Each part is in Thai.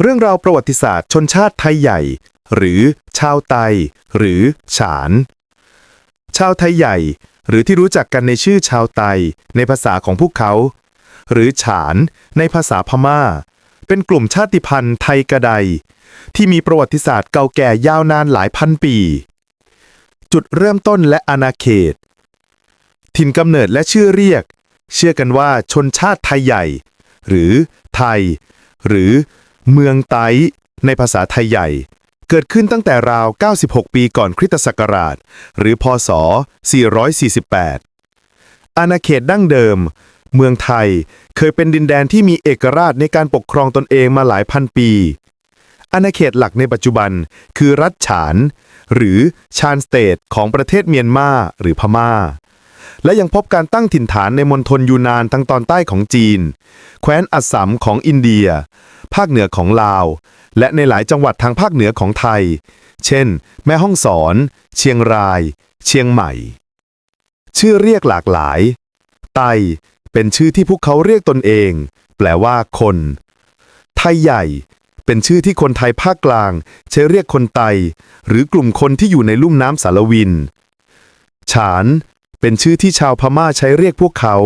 เรื่องราวประวัติศาสตร์ชนชาติไทยใหญ่ หรือชาวไต หรือฉาน ชาวไทยใหญ่ หรือที่รู้จักกันในชื่อชาวไต ในภาษาของพวกเขา หรือฉาน ในภาษาพม่า เป็นกลุ่มชาติพันธุ์ไทยกระได ที่มีประวัติศาสตร์เก่าแก่ยาวนานหลายพันปี จุดเริ่มต้นและอาณาเขต ถิ่นกำเนิดและชื่อเรียก เชื่อกันว่าชนชาติไทยใหญ่ หรือไทย หรือ เมืองไตในภาษาไทยใหญ่ เกิดขึ้นตั้งแต่ราว 96 ปีก่อนคริสตศักราช หรือพศ 448 อาณาเขตดั้งเดิม เมืองไทยเคยเป็นดินแดนที่มีเอกราชในการปกครองตนเองมาหลายพันปี อาณาเขตหลักในปัจจุบันคือรัฐฉาน หรือชานสเตทของประเทศเมียนมาหรือพม่าและยังพบการตั้งถิ่นฐานในมณฑลยูนานทางตอนใต้ของจีน แคว้นอัสสัมของอินเดีย ภาคเหนือของลาว และในหลายจังหวัดทางภาคเหนือของไทย เช่น แม่ฮ่องสอน เชียงราย เชียงใหม่ ชื่อเรียกหลากหลาย ไตเป็นชื่อที่พวกเขาเรียกตนเอง แปลว่าคน ไทยใหญ่ เป็นชื่อที่คนไทยภาคกลาง ใช้เรียกคนไต หรือกลุ่มคนที่อยู่ในลุ่มน้ำสารวิน ฉาน เป็นชื่อที่ชาวพม่าใช้เรียกพวกเขา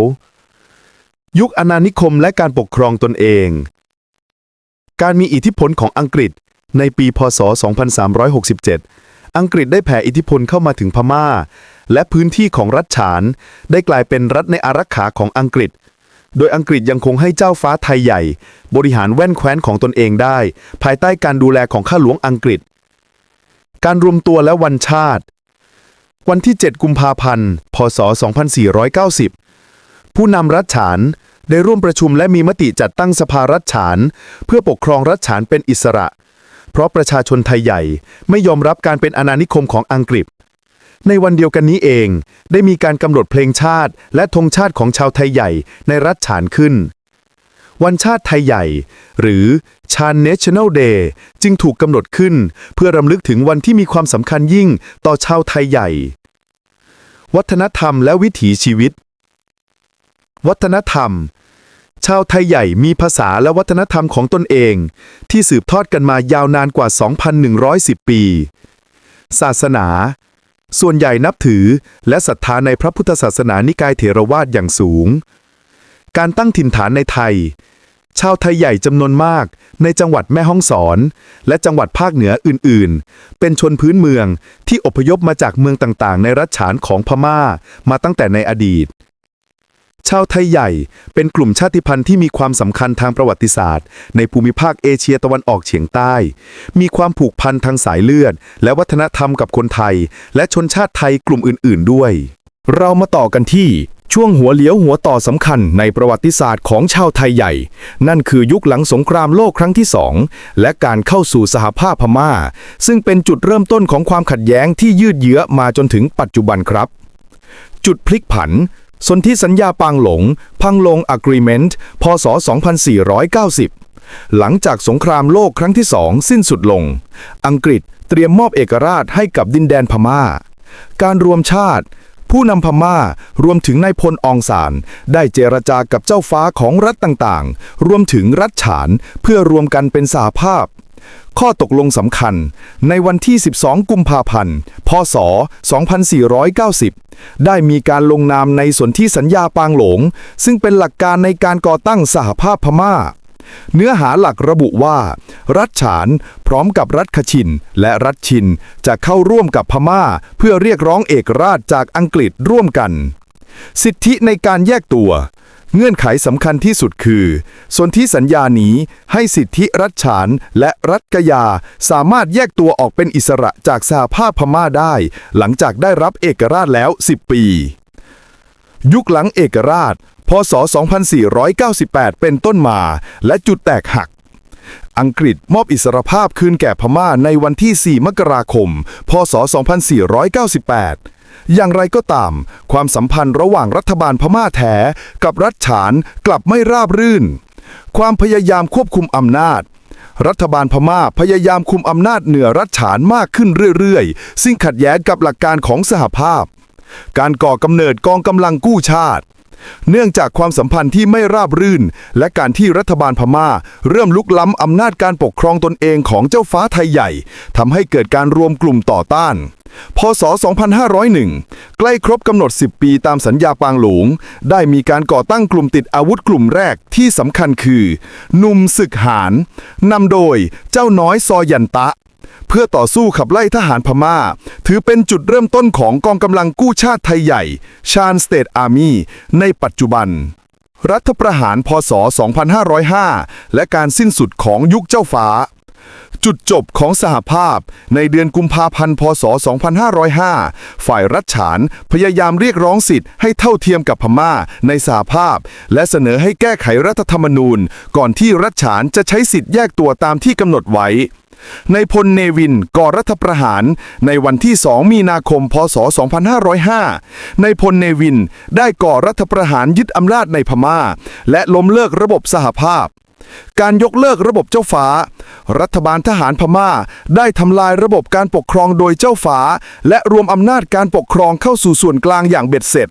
ยุคอาณานิคมและการปกครองตนเอง การมีอิทธิพลของอังกฤษในปีพศ 2367 อังกฤษได้แผ่อิทธิพลเข้ามาถึงพม่า และพื้นที่ของรัฐฉาน ได้กลายเป็นรัฐในอารักขาของอังกฤษ โดยอังกฤษยังคงให้เจ้าฟ้าไทยใหญ่ บริหารแว่นแคว้นของตนเองได้ ภายใต้การดูแลของข้าหลวงอังกฤษ การรวมตัวและวันชาติ วันที่ 7 กุมภาพันธ์ พศ 2490 ผู้นำรัฐฉาน ได้ร่วมประชุมและมีมติจัดตั้งสภารัฐฉาน เพื่อปกครองรัฐฉานเป็นอิสระ เพราะประชาชนไทยใหญ่ไม่ยอมรับการเป็นอาณานิคมของอังกฤษ ในวันเดียวกันนี้เอง ได้มีการกำหนดเพลงชาติ และธงชาติของชาวไทยใหญ่ในรัฐฉานขึ้น วันชาติไทยใหญ่ หรือชา National Day จึงถูกกำหนดขึ้น เพื่อรำลึกถึงวันที่มีความสำคัญยิ่งต่อชาวไทยใหญ่ วัฒนธรรมและวิถีชีวิต วัฒนธรรม ชาวไทยใหญ่มีภาษาและวัฒนธรรมของตนเอง ที่สืบทอดกันมายาวนานกว่า 2,110 ปี ศาสนา ส่วนใหญ่นับถือและศรัทธาในพระพุทธศาสนานิกายเถรวาทอย่างสูง การตั้งถิ่นฐานในไทย ชาวไทยใหญ่จำนวนมากในจังหวัดแม่ฮ่องสอน และจังหวัดภาคเหนืออื่น ๆ เป็นชนพื้นเมืองที่อพยพมาจากเมืองต่าง ๆ ในรัฐฉานของพม่ามาตั้งแต่ในอดีต ชาวไทยใหญ่ เป็นกลุ่มชาติพันธุ์ที่มีความสำคัญทางประวัติศาสตร์ ในภูมิภาคเอเชียตะวันออกเฉียงใต้ มีความผูกพันทางสายเลือด และวัฒนธรรมกับคนไทย และชนชาติไทยกลุ่มอื่น ๆ ด้วย เรามาต่อกันที่ช่วงหัวเลี้ยวหัวต่อสำคัญในประวัติศาสตร์ของชาวไทยใหญ่ นั่นคือยุคหลังสงครามโลกครั้งที่สองและการเข้าสู่สหภาพพม่า ซึ่งเป็นจุดเริ่มต้นของความขัดแย้งที่ยืดเยื้อมาจนถึงปัจจุบันครับ จุดพลิกผัน สนธิสัญญาปางหลง พังลง Agreement พศ 2490 หลังจากสงครามโลกครั้งที่สองสิ้นสุดลง อังกฤษเตรียมมอบเอกราชให้กับดินแดนพม่า การรวมชาติ ผู้นำพม่ารวมถึงนายพลอองซานได้เจรจากับเจ้าฟ้าของรัฐต่างๆ รวมถึงรัฐฉานเพื่อรวมกันเป็นสหภาพ ข้อตกลงสำคัญ ในวันที่ 12 กุมภาพันธ์ พศ 2490 ได้มีการลงนามในส่วนธิสัญญาปางหลง ซึ่งเป็นหลักการในการก่อตั้งสหภาพพม่า เนื้อหาหลักระบุว่า รัฐฉานพร้อมกับรัฐคชิน และรัฐชินจะเข้าร่วมกับพม่า เพื่อเรียกร้องเอกราชจากอังกฤษร่วมกัน สิทธิในการแยกตัว เงื่อนไขสำคัญที่สุดคือส่วนที่สัญญานี้ให้สิทธิรัฐฉานและรัฐกยา สามารถแยกตัวออกเป็นอิสระจากสหภาพพม่าได้ หลังจากได้รับเอกราชแล้ว 10 ปี ยุคหลังเอกราช พศ 2498 เป็นต้นมา และจุดแตกหักอังกฤษมอบอิสรภาพคืนแก่พม่าในวันที่ 4 มกราคม พศ 2498 อย่างไรก็ตาม ความสัมพันธ์ระหว่างรัฐบาลพม่าแท้กับรัฐฉานกลับไม่ราบรื่น ความพยายามควบคุมอำนาจ รัฐบาลพม่าพยายามคุมอำนาจเหนือรัฐฉานมากขึ้นเรื่อยๆ ซึ่งขัดแย้งกับหลักการของสหภาพ การก่อกำเนิดกองกำลังกู้ชาติ เนื่องจากความสัมพันธ์ที่ไม่ราบรื่น และการที่รัฐบาลพม่า เริ่มลุกล้ำอำนาจการปกครองตนเองของเจ้าฟ้าไทยใหญ่ทำให้เกิดการรวมกลุ่มต่อต้าน พศ 2501 ใกล้ครบกำหนด 10 ปีตามสัญญาปางหลง ได้มีการก่อตั้งกลุ่มติดอาวุธกลุ่มแรกที่สำคัญคือ หนุ่มศึกหารนำโดยเจ้าน้อยซอยันตะ เพื่อต่อสู้ขับไล่ทหารพม่า ถือเป็นจุดเริ่มต้นของกองกำลังกู้ชาติไทยใหญ่ ชาญสเตทอาร์มีในปัจจุบัน รัฐประหารพศ 2505 และการสิ้นสุดของยุคเจ้าฟ้า จุดจบของสหภาพ ในเดือนกุมภาพันธ์พศ 2505 ฝ่ายรัฐฉานพยายามเรียกร้องสิทธิ์ให้เท่าเทียมกับพม่าในสหภาพ และเสนอให้แก้ไขรัฐธรรมนูญ ก่อนที่รัฐฉานจะใช้สิทธิ์แยกตัวตามที่กำหนดไว้ ในพลเนวินก่อรัฐประหารในวันที่ 2 มีนาคม พศ 2505 ในพลเนวินได้ก่อรัฐประหารยึดอำนาจในพม่า และล้มเลิกระบบสหภาพ การยกเลิกระบบเจ้าฟ้า รัฐบาลทหารพม่าได้ทำลายระบบการปกครองโดยเจ้าฟ้า และรวมอำนาจการปกครองเข้าสู่ส่วนกลางอย่างเบ็ดเสร็จ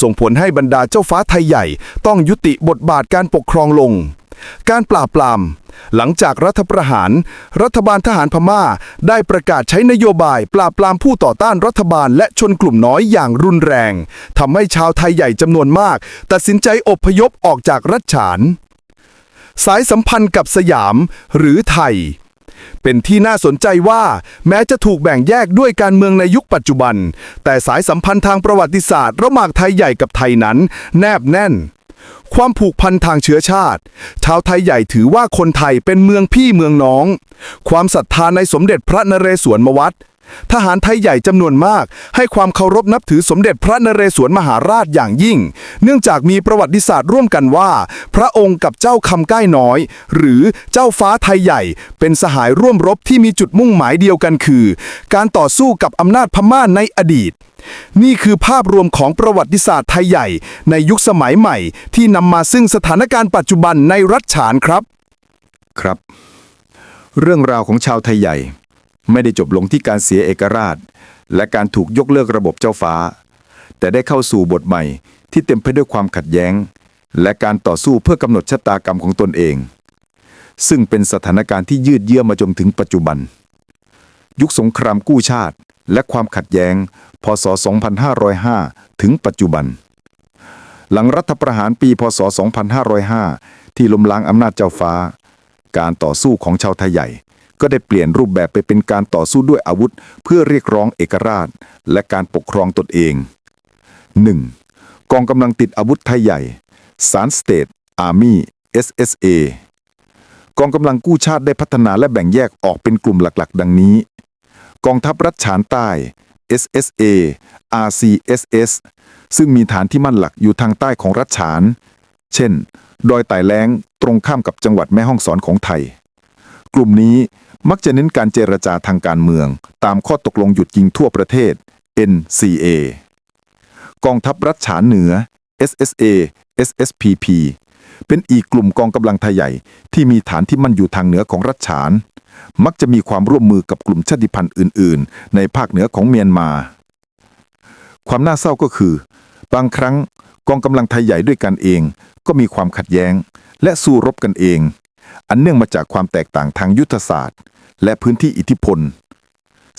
ส่งผลให้บรรดาเจ้าฟ้าไทยใหญ่ ต้องยุติบทบาทการปกครองลง การปราบปราม หลังจากรัฐประหาร รัฐบาลทหารพม่า ได้ประกาศใช้นโยบาย ปราบปรามผู้ต่อต้านรัฐบาลและชนกลุ่มน้อยอย่างรุนแรง ทำให้ชาวไทยใหญ่จำนวนมาก ตัดสินใจอพยพออกจากรัฐฉาน สายสัมพันธ์กับสยาม หรือไทยเป็นที่น่าสนใจว่า แม้จะถูกแบ่งแยกด้วยการเมืองในยุคปัจจุบัน แต่สายสัมพันธ์ทางประวัติศาสตร์ ระหว่างไทยใหญ่กับไทยนั้น แนบแน่น ความผูกพันทางเชื้อชาติ ชาวไทยใหญ่ถือว่าคนไทยเป็นเมืองพี่เมืองน้อง ความศรัทธาในสมเด็จพระนเรศวรมวัดทหารไทยใหญ่จำนวนมาก ให้ความเคารพนับถือสมเด็จพระนเรศวรมหาราชอย่างยิ่ง เนื่องจากมีประวัติศาสตร์ร่วมกันว่า พระองค์กับเจ้าคำใกล้น้อย หรือเจ้าฟ้าไทยใหญ่ เป็นสหายร่วมรบที่มีจุดมุ่งหมายเดียวกันคือ การต่อสู้กับอำนาจพม่าในอดีต นี่คือภาพรวมของประวัติศาสตร์ไทยใหญ่ ในยุคสมัยใหม่ ที่นำมาซึ่งสถานการณ์ปัจจุบันในรัฐฉานครับ ครับ เรื่องราวของชาวไทยใหญ่ ไม่ได้จบลงที่การเสียเอกราช และการถูกยกเลิกระบบเจ้าฟ้า แต่ได้เข้าสู่บทใหม่ ที่เต็มไปด้วยความขัดแย้ง และการต่อสู้เพื่อกำหนดชะตากรรมของตนเอง ซึ่งเป็นสถานการณ์ที่ยืดเยื้อมาจนถึงปัจจุบัน ยุคสงครามกู้ชาติ และความขัดแย้ง พศ 2505 ถึงปัจจุบัน หลังรัฐประหารปี พศ 2505 ที่ล้มล้างอำนาจเจ้าฟ้า การต่อสู้ของชาวไทยใหญ่ ก็ได้เปลี่ยนรูปแบบไปเป็นการต่อสู้ด้วยอาวุธ เพื่อเรียกร้องเอกราช และการปกครองตนเอง 1. กองกำลังติดอาวุธไทยใหญ่สารสเตทอาร์มี่ SSA กองกำลังกู้ชาติได้พัฒนาและแบ่งแยกออกเป็นกลุ่มหลัก ๆ ดังนี้ กองทัพรัฐฉานใต้ SSA RCSS ซึ่งมีฐานที่มั่นหลักอยู่ทางใต้ของรัฐฉาน เช่น ดอยไต่แล้งตรงข้ามกับจังหวัดแม่ฮ่องสอนของไทย กลุ่มนี้มักจะเน้นการเจรจาทางการเมือง ตามข้อตกลงหยุดยิงทั่วประเทศ NCA กองทัพรัฐฉานเหนือ SSA SSPP เป็นอีกกลุ่มกองกำลังไทยใหญ่ที่มีฐานที่มั่นอยู่ทางเหนือของรัฐฉาน มักจะมีความร่วมมือกับกลุ่มชาติพันธุ์อื่น ๆ ในภาคเหนือของเมียนมา ความน่าเศร้าก็คือ บางครั้งกองกำลังไทยใหญ่ด้วยกันเอง ก็มีความขัดแย้ง และสู้รบกันเอง อันเนื่องมาจากความแตกต่างทางยุทธศาสตร์ และพื้นที่อิทธิพล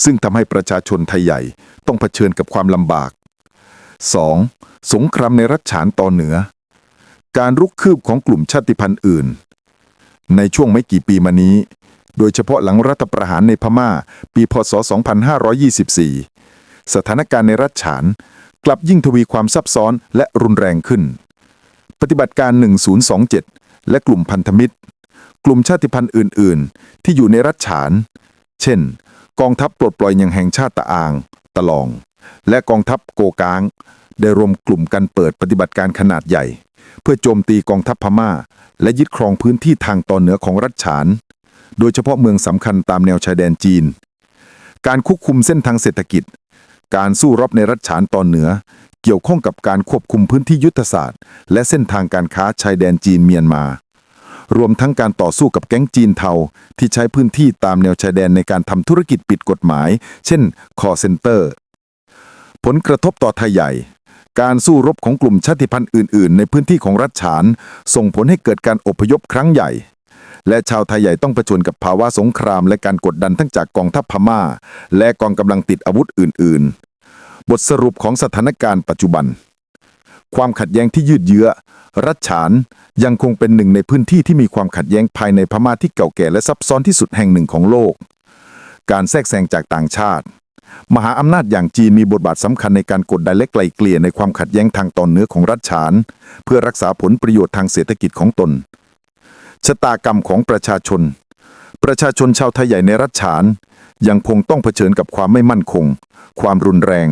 ซึ่งทำให้ประชาชนไทยใหญ่ต้องเผชิญกับความลำบาก 2. สงครามในรัฐฉานตอนเหนือ การรุกคืบของกลุ่มชาติพันธุ์อื่น ในช่วงไม่กี่ปีมานี้ โดยเฉพาะหลังรัฐประหารในพม่า ปีพศ 2524 สถานการณ์ในรัฐฉาน กลับยิ่งทวีความซับซ้อนและรุนแรงขึ้น ปฏิบัติการ 1027 และกลุ่มพันธมิตร กลุ่มชาติพันธุ์อื่น ๆ ที่อยู่ในรัฐฉาน เช่น กองทัพปลดปล่อยอย่างแห่งชาติตะอาง ตะลอง และกองทัพโกกาง ได้รวมกลุ่มกันเปิดปฏิบัติการขนาดใหญ่ เพื่อโจมตีกองทัพพม่า และยึดครองพื้นที่ทางตอนเหนือของรัฐฉาน โดยเฉพาะเมืองสำคัญตามแนวชายแดนจีน การควบคุมเส้นทางเศรษฐกิจ การสู้รบในรัฐฉานตอนเหนือ เกี่ยวข้องกับการควบคุมพื้นที่ยุทธศาสตร์ และเส้นทางการค้าชายแดนจีนเมียนมา รวมทั้งการต่อสู้กับแก๊งจีนเทาที่ใช้พื้นที่ตามแนวชายแดนในการทำธุรกิจผิดกฎหมาย เช่นคอเซนเตอร์ ผลกระทบต่อไทยใหญ่การสู้รบของกลุ่มชาติพันธุ์อื่น ๆ ในพื้นที่ของรัฐฉาน ส่งผลให้เกิดการอพยพครั้งใหญ่ และชาวไทยใหญ่ต้องเผชิญกับภาวะสงคราม และการกดดันทั้งจากกองทัพพม่า และกองกำลังติดอาวุธอื่น ๆ บทสรุปของสถานการณ์ปัจจุบัน ความขัดแย้งที่ยืดเยื้อ รัฐฉานยังคงเป็นหนึ่งในพื้นที่ที่มีความขัดแย้งภายในพม่าที่เก่าแก่และซับซ้อนที่สุดแห่งหนึ่งของโลก การแทรกแซงจากต่างชาติ มหาอำนาจอย่างจีนมีบทบาทสำคัญในการกดดันและไกล่เกลี่ยในความขัดแย้งทางตอนเหนือของรัฐฉาน เพื่อรักษาผลประโยชน์ทางเศรษฐกิจของตน ชะตากรรมของประชาชน ประชาชนชาวไทยใหญ่ในรัฐฉาน ยังคงต้องเผชิญกับความไม่มั่นคง ความรุนแรง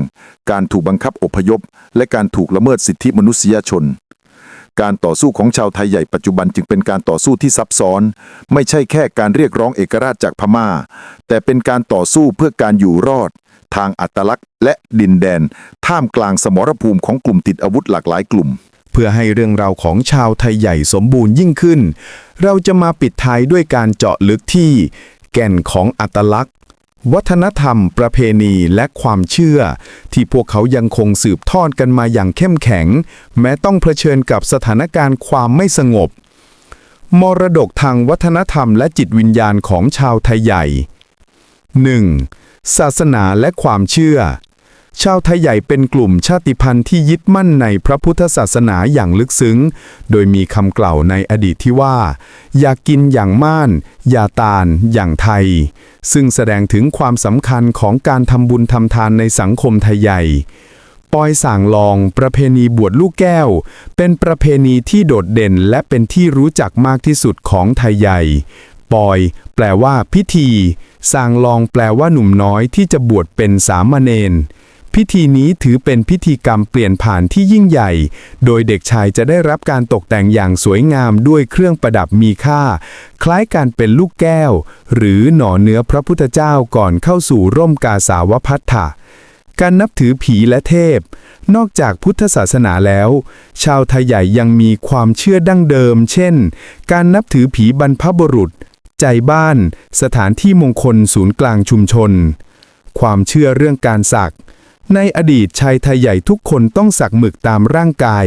การถูกบังคับอพยพ และการถูกละเมิดสิทธิมนุษยชน การต่อสู้ของชาวไทยใหญ่ปัจจุบันจึงเป็นการต่อสู้ที่ซับซ้อน ไม่ใช่แค่การเรียกร้องเอกราชจากพม่า แต่เป็นการต่อสู้เพื่อการอยู่รอด ทางอัตลักษณ์ และดินแดน ท่ามกลางสมรภูมิของกลุ่มติดอาวุธหลากหลายกลุ่ม พื่อให้เรื่องราวของชาวไทยใหญ่สมบูรณ์ยิ่งขึ้น เราจะมาปิดท้ายด้วยการเจาะลึกที่ แก่นของอัตลักษณ์ วัฒนธรรม ประเพณีและความเชื่อ ที่พวกเขายังคงสืบทอดกันมาอย่างเข้มแข็ง แม้ต้องเผชิญกับสถานการณ์ความไม่สงบ มรดกทางวัฒนธรรมและจิตวิญญาณของชาวไทยใหญ่ 1. ศาสนาและความเชื่อ ชาวไทยใหญ่เป็นกลุ่มชาติพันธุ์ที่ยึดมั่นในพระพุทธศาสนาอย่างลึกซึ้ง โดยมีคำกล่าวในอดีตที่ว่า อย่ากินอย่างม่าน อย่าตาล อย่างไทย ซึ่งแสดงถึงความสำคัญของการทำบุญทำทานในสังคมไทยใหญ่ปอยส่างลอง ประเพณีบวชลูกแก้ว เป็นประเพณีที่โดดเด่นและเป็นที่รู้จักมากที่สุดของไทยใหญ่ปอย แปลว่าพิธีส่างลองแปลว่าหนุ่มน้อยที่จะบวชเป็นสามเณร พิธีนี้ถือเป็นพิธีกรรมเปลี่ยนผ่านที่ยิ่งใหญ่ โดยเด็กชายจะได้รับการตกแต่งอย่างสวยงามด้วยเครื่องประดับมีค่า คล้ายการเป็นลูกแก้ว หรือหน่อเนื้อพระพุทธเจ้าก่อนเข้าสู่ร่มกาสาวพัทธะการนับถือผีและเทพ นอกจากพุทธศาสนาแล้ว ชาวไทยใหญ่ยังมีความเชื่อดั้งเดิม เช่น การนับถือผีบรรพบุรุษ ใจบ้าน สถานที่มงคลศูนย์กลางชุมชน ความเชื่อเรื่องการสัก ในอดีตชายไทยใหญ่ทุกคนต้องสักหมึกตามร่างกาย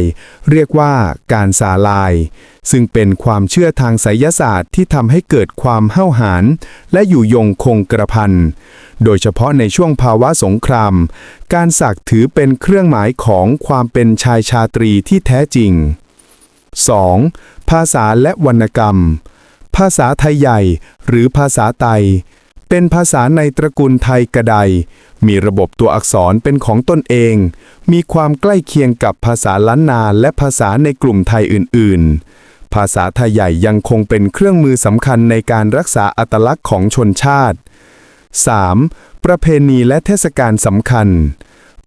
เรียกว่าการสาลาย ซึ่งเป็นความเชื่อทางไสยศาสตร์ที่ทำให้เกิดความเห้าหาญและอยู่ยงคงกระพัน โดยเฉพาะในช่วงภาวะสงคราม การสักถือเป็นเครื่องหมายของความเป็นชายชาตรีที่แท้จริง 2. ภาษาและวรรณกรรม ภาษาไทยใหญ่ หรือภาษาไต เป็นภาษาในตระกูลไทยกระได มีระบบตัวอักษรเป็นของตนเอง มีความใกล้เคียงกับภาษาล้านนาและภาษาในกลุ่มไทยอื่น ๆ ภาษาไทยใหญ่ยังคงเป็นเครื่องมือสำคัญในการรักษาอัตลักษณ์ของชนชาติ 3. ประเพณีและเทศกาลสำคัญ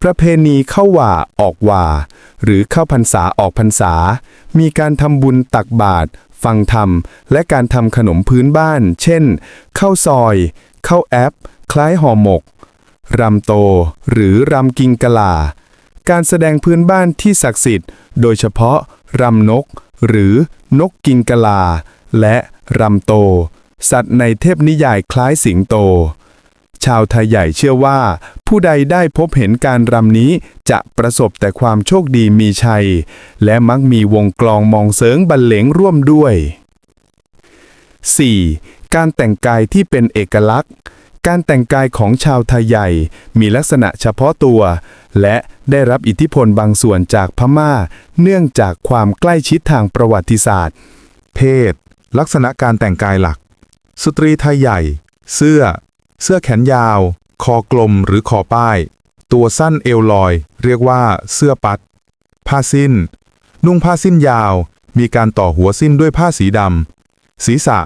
ประเพณีเข้าว่าออกว่าหรือเข้าพรรษาออกพรรษา มีการทำบุญตักบาตรฟังธรรม และการทำขนมพื้นบ้าน เช่น ข้าวซอย ข้าวแอป คล้ายห่อหมก รำโต หรือรำกิงกะลา การแสดงพื้นบ้านที่ศักดิ์สิทธิ์ โดยเฉพาะรำนก หรือนกกิงกะลา และรำโต สัตว์ในเทพนิยายคล้ายสิงโต ชาวไทยใหญ่เชื่อว่า ผู้ใดได้พบเห็นการรำนี้จะประสบแต่ความโชคดีมีชัย และมักมีวงกลองมองเสริงบรรเลงร่วมด้วย 4. การแต่งกายที่เป็นเอกลักษณ์ การแต่งกายของชาวไทยใหญ่ มีลักษณะเฉพาะตัว และได้รับอิทธิพลบางส่วนจากพม่า เนื่องจากความใกล้ชิดทางประวัติศาสตร์ เพศ ลักษณะการแต่งกายหลัก สตรีไทยใหญ่ เสื้อ เสื้อแขนยาว คอกลมหรือคอป้าย ตัวสั้นเอวลอย เรียกว่าเสื้อปัด ผ้าสิ้น นุ่งผ้าสิ้นยาว มีการต่อหัวสิ้นด้วยผ้าสีดำศีรษะ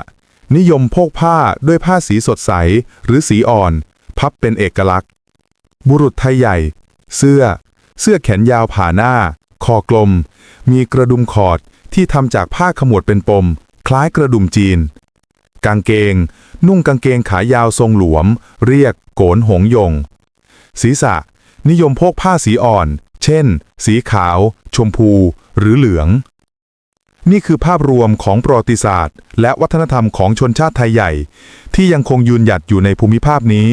นิยมโพกผ้าด้วยผ้าสีสดใสหรือสีอ่อน พับเป็นเอกลักษณ์ บุรุษไทยใหญ่ เสื้อ เสื้อแขนยาวผ่าหน้า คอกลม มีกระดุมขอดที่ทำจากผ้าขมวดเป็นปม คล้ายกระดุมจีน กางเกง นุ่งกางเกงขายาวทรงหลวม เรียกโกนหงยง ศีรษะ นิยมพกผ้าสีอ่อน เช่น สีขาว ชมพู หรือเหลือง นี่คือภาพรวมของประวัติศาสตร์ และวัฒนธรรมของชนชาติไทยใหญ่ ที่ยังคงยืนหยัดอยู่ในภูมิภาคนี้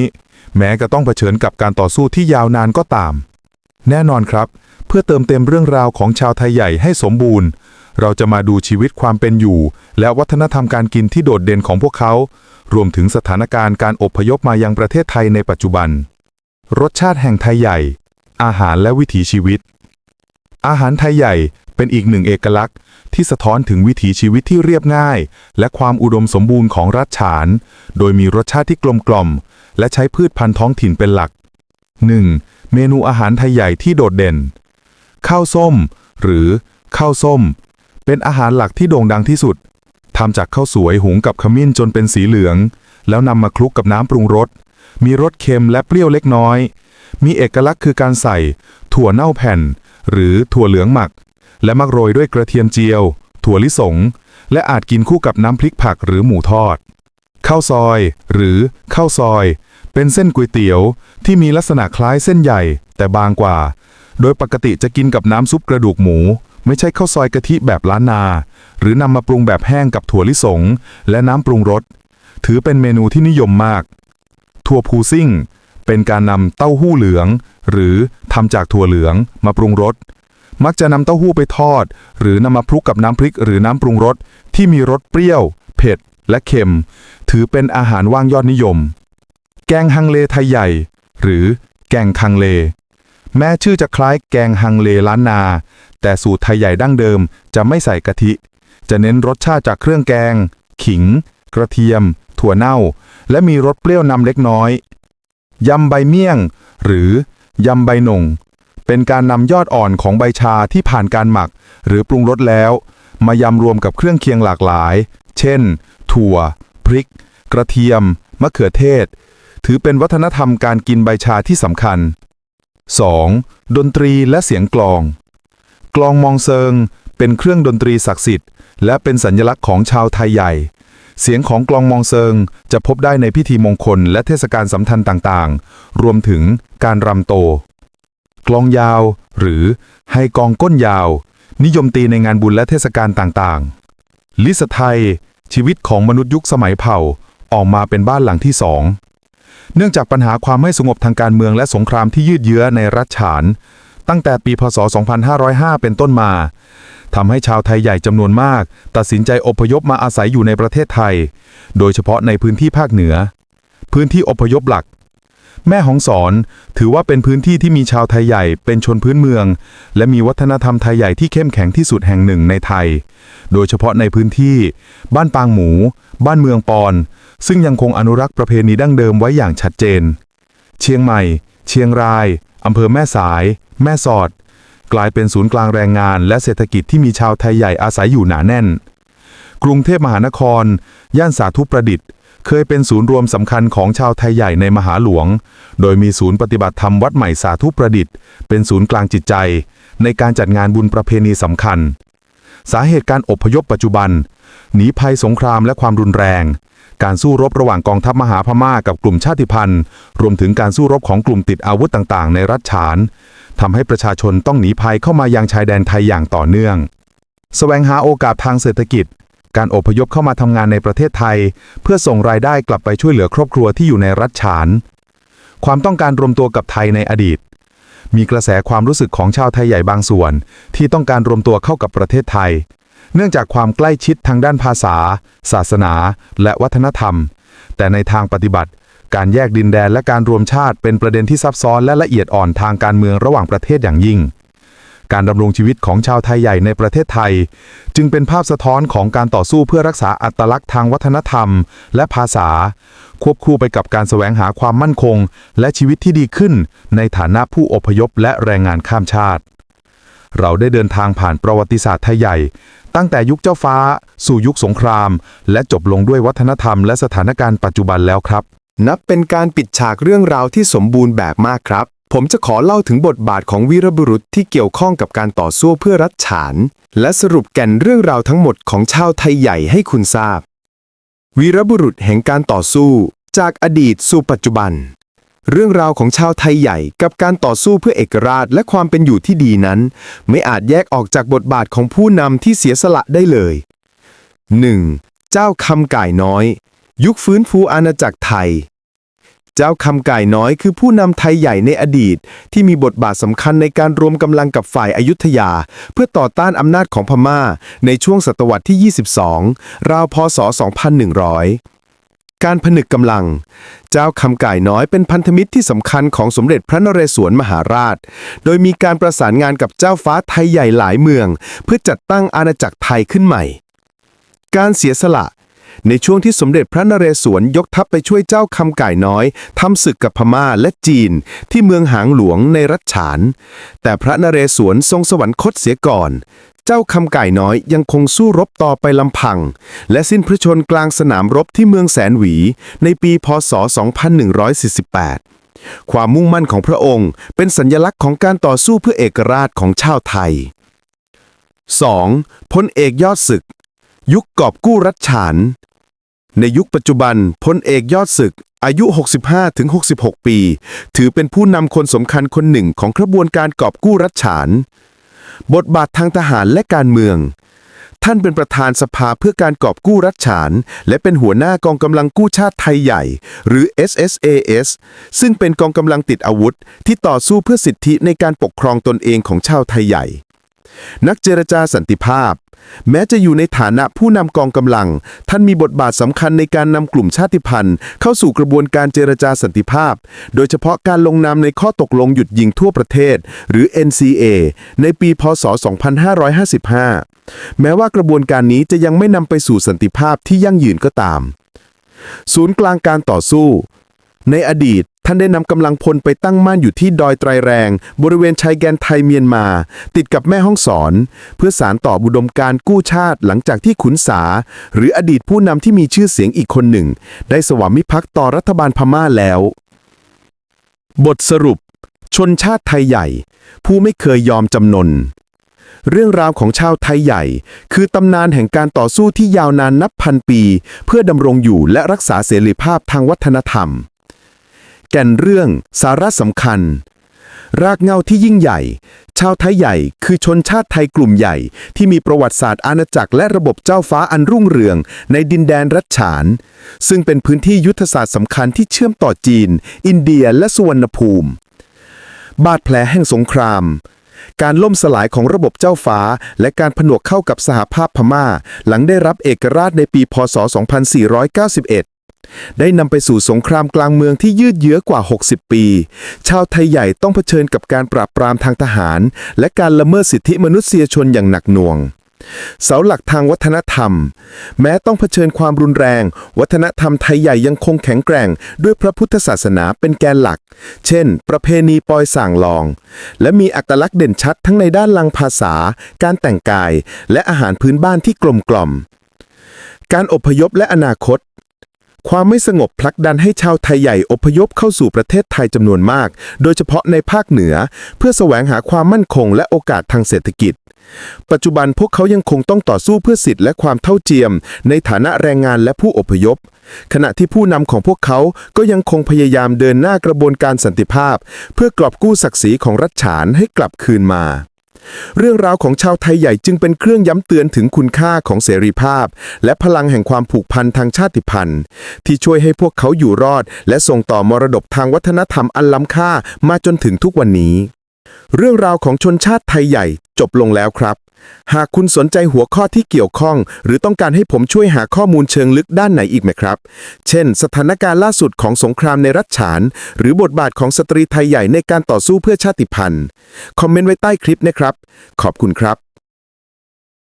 แม้จะต้องเผชิญกับการต่อสู้ที่ยาวนานก็ตาม แน่นอนครับ เพื่อเติมเต็มเรื่องราวของชาวไทยใหญ่ให้สมบูรณ์ เราจะมาดูชีวิตความเป็นอยู่ และวัฒนธรรมการกินที่โดดเด่นของพวกเขา รวมถึงสถานการณ์การอพยพมายังประเทศไทยในปัจจุบัน รสชาติแห่งไทยใหญ่ อาหารและวิถีชีวิต อาหารไทยใหญ่เป็นอีกหนึ่งเอกลักษณ์ ที่สะท้อนถึงวิถีชีวิตที่เรียบง่าย และความอุดมสมบูรณ์ของรัฐฉาน โดยมีรสชาติที่กลมกล่อม และใช้พืชพันธุ์ท้องถิ่นเป็นหลัก 1. เมนูอาหารไทยใหญ่ที่โดดเด่น ข้าวส้ม หรือข้าวส้ม เป็นอาหารหลักที่โด่งดังที่สุดทำจากข้าวสวยหุงกับขมิ้นจนเป็นสีเหลือง แล้วนำมาคลุกกับน้ำปรุงรส มีรสเค็มและเปรี้ยวเล็กน้อย มีเอกลักษณ์คือการใส่ ถั่วเน่าแผ่น หรือถั่วเหลืองหมัก และมักโรยด้วยกระเทียมเจียว ถั่วลิสง และอาจกินคู่กับน้ำพริกผักหรือหมูทอด ข้าวซอย หรือข้าวซอย เป็นเส้นก๋วยเตี๋ยว ที่มีลักษณะคล้ายเส้นใหญ่ แต่บางกว่า โดยปกติจะกินกับน้ำซุปกระดูกหมู ไม่ใช่ข้าวซอยกะทิแบบล้านนา หรือนำมาปรุงแบบแห้งกับถั่วลิสง และน้ำปรุงรสถือเป็นเมนูที่นิยมมาก ถั่วพูซิ่ง เป็นการนำเต้าหู้เหลือง หรือทำจากถั่วเหลืองมาปรุงรส มักจะนำเต้าหู้ไปทอด หรือนำมาพลุกกับน้ำพริกหรือน้ำปรุงรสที่มีรสเปรี้ยว เผ็ด และเค็ม ถือเป็นอาหารว่างยอดนิยม แกงฮังเลไทยใหญ่ หรือแกงคังเล แม้ชื่อจะคล้ายแกงฮังเลล้านนา แต่สูตรไทยใหญ่ดั้งเดิมจะไม่ใส่กะทิ จะเน้นรสชาติจากเครื่องแกง ขิง กระเทียม ถั่วเน่า และมีรสเปรี้ยวนำเล็กน้อยยำใบเมี่ยง หรือยำใบหน่ง เป็นการนำยอดอ่อนของใบชาที่ผ่านการหมัก หรือปรุงรสแล้ว มายำรวมกับเครื่องเคียงหลากหลาย เช่น ถั่ว พริก กระเทียม มะเขือเทศ ถือเป็นวัฒนธรรมการกินใบชาที่สำคัญ 2. ดนตรีและเสียงกลอง กลองมองเซิง เป็นเครื่องดนตรีศักดิ์สิทธิ์ และเป็นสัญลักษณ์ของชาวไทยใหญ่เสียงของกลองมองเซิงจะพบได้ในพิธีมงคลและเทศกาลสำคัญต่างๆ รวมถึงการรำโต กลองยาว หรือไฮกองก้นยาว นิยมตีในงานบุญและเทศกาลต่างๆ ลิสไทย ชีวิตของมนุษย์ยุคสมัยเผ่าออกมาเป็นบ้านหลังที่สองเนื่องจากปัญหาความไม่สงบทางการเมืองและสงครามที่ยืดเยื้อในรัฐฉาน ตั้งแต่ปีพศ 2505 เป็นต้นมาทำให้ชาวไทยใหญ่จำนวนมาก ตัดสินใจอพยพมาอาศัยอยู่ในประเทศไทย โดยเฉพาะในพื้นที่ภาคเหนือ พื้นที่อพยพหลัก แม่ของสอนถือว่าเป็นพื้นที่ที่มีชาวไทยใหญ่เป็นชนพื้นเมือง และมีวัฒนธรรมไทยใหญ่ที่เข้มแข็งที่สุดแห่งหนึ่งในไทย โดยเฉพาะในพื้นที่ บ้านปางหมู บ้านเมืองปอน ซึ่งยังคงอนุรักษ์ประเพณีดั้งเดิมไว้อย่างชัดเจน เชียงใหม่ เชียงรายอำเภอแม่สาย แม่สอด กลายเป็นศูนย์กลางแรงงาน และเศรษฐกิจที่มีชาวไทยใหญ่อาศัยอยู่หนาแน่น กรุงเทพมหานคร ย่านสาธุประดิษฐ์ เคยเป็นศูนย์รวมสำคัญของชาวไทยใหญ่ในมหาหลวง โดยมีศูนย์ปฏิบัติธรรมวัดใหม่สาธุประดิษฐ์ เป็นศูนย์กลางจิตใจ ในการจัดงานบุญประเพณีสำคัญ สาเหตุการอพยพปัจจุบัน หนีภัยสงครามและความรุนแรง การสู้รบระหว่างกองทัพมหาพม่ากับกลุ่มชาติพันธุ์ รวมถึงการสู้รบของกลุ่มติดอาวุธต่างๆ ในรัฐฉานทำให้ประชาชนต้องหนีภัยเข้ามายังชายแดนไทยอย่างต่อเนื่องแสวงหาโอกาสทางเศรษฐกิจ การอพยพเข้ามาทำงานในประเทศไทย เพื่อส่งรายได้กลับไปช่วยเหลือครอบครัวที่อยู่ในรัฐฉาน ความต้องการรวมตัวกับไทยในอดีต มีกระแสความรู้สึกของชาวไทยใหญ่บางส่วน ที่ต้องการรวมตัวเข้ากับประเทศไทย เนื่องจากความใกล้ชิดทางด้านภาษา ศาสนา และวัฒนธรรม แต่ในทางปฏิบัติ การแยกดินแดนและการรวมชาติเป็นประเด็นที่ซับซ้อนและละเอียดอ่อนทางการเมืองระหว่างประเทศอย่างยิ่ง การดำรงชีวิตของชาวไทยใหญ่ในประเทศไทย จึงเป็นภาพสะท้อนของการต่อสู้เพื่อรักษาอัตลักษณ์ทางวัฒนธรรม และภาษา ควบคู่ไปกับการแสวงหาความมั่นคง และชีวิตที่ดีขึ้น ในฐานะผู้อพยพและแรงงานข้ามชาติ เราได้เดินทางผ่านประวัติศาสตร์ไทยใหญ่ ตั้งแต่ยุคเจ้าฟ้า สู่ยุคสงคราม และจบลงด้วยวัฒนธรรม และสถานการณ์ปัจจุบันแล้วครับ นับเป็นการปิดฉากเรื่องราวที่สมบูรณ์แบบมากครับ ผมจะขอเล่าถึงบทบาทของวีรบุรุษที่เกี่ยวข้องกับการต่อสู้เพื่อรัฐฉาน และสรุปแก่นเรื่องราวทั้งหมดของชาวไทยใหญ่ให้คุณทราบ วีรบุรุษแห่งการต่อสู้ จากอดีตสู่ปัจจุบัน เรื่องราวของชาวไทยใหญ่กับการต่อสู้เพื่อเอกราชและความเป็นอยู่ที่ดีนั้น ไม่อาจแยกออกจากบทบาทของผู้นำที่เสียสละได้เลย 1. เจ้าคำก่ายน้อย ยุคฟื้นฟูอาณาจักรไทย จ้าคำไก่น้อยคือผู้นำไทยใหญ่ในอดีต ที่มีบทบาทสำคัญในการรวมกำลังกับฝ่ายอายุทยา เพื่อต่อต้านอำนาจของพม่า ในช่วงศตวรรษที่ 22 ราวพศ 2100 การผนึกกำลัง เจ้าคำไก่น้อยเป็นพันธมิตรที่สำคัญของสมเด็จพระนเรศวรมหาราช โดยมีการประสานงานกับเจ้าฟ้าไทยใหญ่หลายเมือง เพื่อจัดตั้งอาณาจักรไทยขึ้นใหม่ การเสียสละ ในช่วงที่สมเด็จพระนเรศวรยกทัพไปช่วยเจ้าคำไก่น้อยทำศึกกับพม่าและจีน ที่เมืองหางหลวงในรัชฉาน แต่พระนเรศวรทรงสวรรคตเสียก่อน เจ้าคำไก่น้อยยังคงสู้รบต่อไปลำพัง และสิ้นพระชนกลางสนามรบที่เมืองแสนหวี ในปีพศ 2148ความมุ่งมั่นของพระองค์เป็นสัญลักษณ์ของการต่อสู้เพื่อเอกราชของชาวไทย 2. พลเอกยอดศึก ยุคกอบกู้รัชฉาน ในยุคปัจจุบันพลเอกยอดศึก อายุ 65-66 ปี ถือเป็นผู้นำคนสำคัญคนหนึ่งของกระบวนการกอบกู้รัชฉาน บทบาททางทหารและการเมือง ท่านเป็นประธานสภาเพื่อการกอบกู้รัชฉาน และเป็นหัวหน้ากองกำลังกู้ชาติไทยใหญ่ หรือ SSAS ซึ่งเป็นกองกำลังติดอาวุธ ที่ต่อสู้เพื่อสิทธิในการปกครองตนเองของชาวไทยใหญ่นักเจรจาสันติภาพ แม้จะอยู่ในฐานะผู้นำกองกำลัง ท่านมีบทบาทสำคัญในการนำกลุ่มชาติพันธุ์ เข้าสู่กระบวนการเจรจาสันติภาพ โดยเฉพาะการลงนามในข้อตกลงหยุดยิงทั่วประเทศ หรือ NCA ในปี พศ 2555 แม้ว่ากระบวนการนี้จะยังไม่นำไปสู่สันติภาพที่ยั่งยืนก็ตาม ศูนย์กลางการต่อสู้ ในอดีต ท่านได้นำกำลังพลไปตั้งมั่นอยู่ที่ดอยไตรแรง บริเวณชายแดนไทยเมียนมา ติดกับแม่ห้องสอน เพื่อสารต่อบุดมการกู้ชาติหลังจากที่ขุนสา หรืออดีตผู้นำที่มีชื่อเสียงอีกคนหนึ่ง ได้สวามิภักดิ์ต่อรัฐบาลพม่าแล้ว บทสรุป ชนชาติไทยใหญ่ ผู้ไม่เคยยอมจำนนเรื่องราวของชาวไทยใหญ่ คือตำนานแห่งการต่อสู้ที่ยาวนานนับพันปี เพื่อดำรงอยู่และรักษาเสรีภาพทางวัฒนธรรม ก่นเรื่อง สาระสำคัญ รากเหง้าที่ยิ่งใหญ่ ชาวไทยใหญ่คือชนชาติไทยกลุ่มใหญ่ ที่มีประวัติศาสตร์อาณาจักรและระบบเจ้าฟ้าอันรุ่งเรือง ในดินแดนรัชฉาน ซึ่งเป็นพื้นที่ยุทธศาสตร์สำคัญที่เชื่อมต่อจีน อินเดียและสุวรรณภูมิ บาดแผลแห่งสงครามการล่มสลายของระบบเจ้าฟ้า และการผนวกเข้ากับสหภาพพม่า หลังได้รับเอกราชในปี พศ 2491 ได้นำไปสู่สงครามกลางเมืองที่ยืดเยื้อกว่า 60 ปี ชาวไทยใหญ่ต้องเผชิญกับการปราบปรามทางทหาร และการละเมิดสิทธิมนุษยชนอย่างหนักหน่วง เสาหลักทางวัฒนธรรม แม้ต้องเผชิญความรุนแรง วัฒนธรรมไทยใหญ่ยังคงแข็งแกร่ง ด้วยพระพุทธศาสนาเป็นแกนหลัก เช่น ประเพณีปอยส่างลอง และมีอัตลักษณ์เด่นชัดทั้งในด้านลังภาษา การแต่งกาย และอาหารพื้นบ้านที่กลมกล่อมการอพยพและอนาคต ความไม่สงบผลักดันให้ชาวไทยใหญ่อพยพเข้าสู่ประเทศไทยจำนวนมาก โดยเฉพาะในภาคเหนือ เพื่อแสวงหาความมั่นคงและโอกาสทางเศรษฐกิจ ปัจจุบันพวกเขายังคงต้องต่อสู้เพื่อสิทธิและความเท่าเทียม ในฐานะแรงงานและผู้อพยพ ขณะที่ผู้นำของพวกเขาก็ยังคงพยายามเดินหน้ากระบวนการสันติภาพ เพื่อกลอบกู้ศักดิ์ศรีของรัฐฉานให้กลับคืนมา เรื่องราวของชาวไทยใหญ่จึงเป็นเครื่องย้ำเตือนถึงคุณค่าของเสรีภาพ และพลังแห่งความผูกพันทางชาติพันธุ์ ที่ช่วยให้พวกเขาอยู่รอด และส่งต่อมรดกทางวัฒนธรรมอันล้ำค่ามาจนถึงทุกวันนี้ เรื่องราวของชนชาติไทยใหญ่จบลงแล้วครับ หากคุณสนใจหัวข้อที่เกี่ยวข้อง หรือต้องการให้ผมช่วยหาข้อมูลเชิงลึกด้านไหนอีกไหมครับ เช่น สถานการณ์ล่าสุดของสงครามในรัฐฉาน หรือบทบาทของสตรีไทยใหญ่ในการต่อสู้เพื่อชาติพันธุ์ คอมเมนต์ไว้ใต้คลิปนะครับ ขอบคุณครับ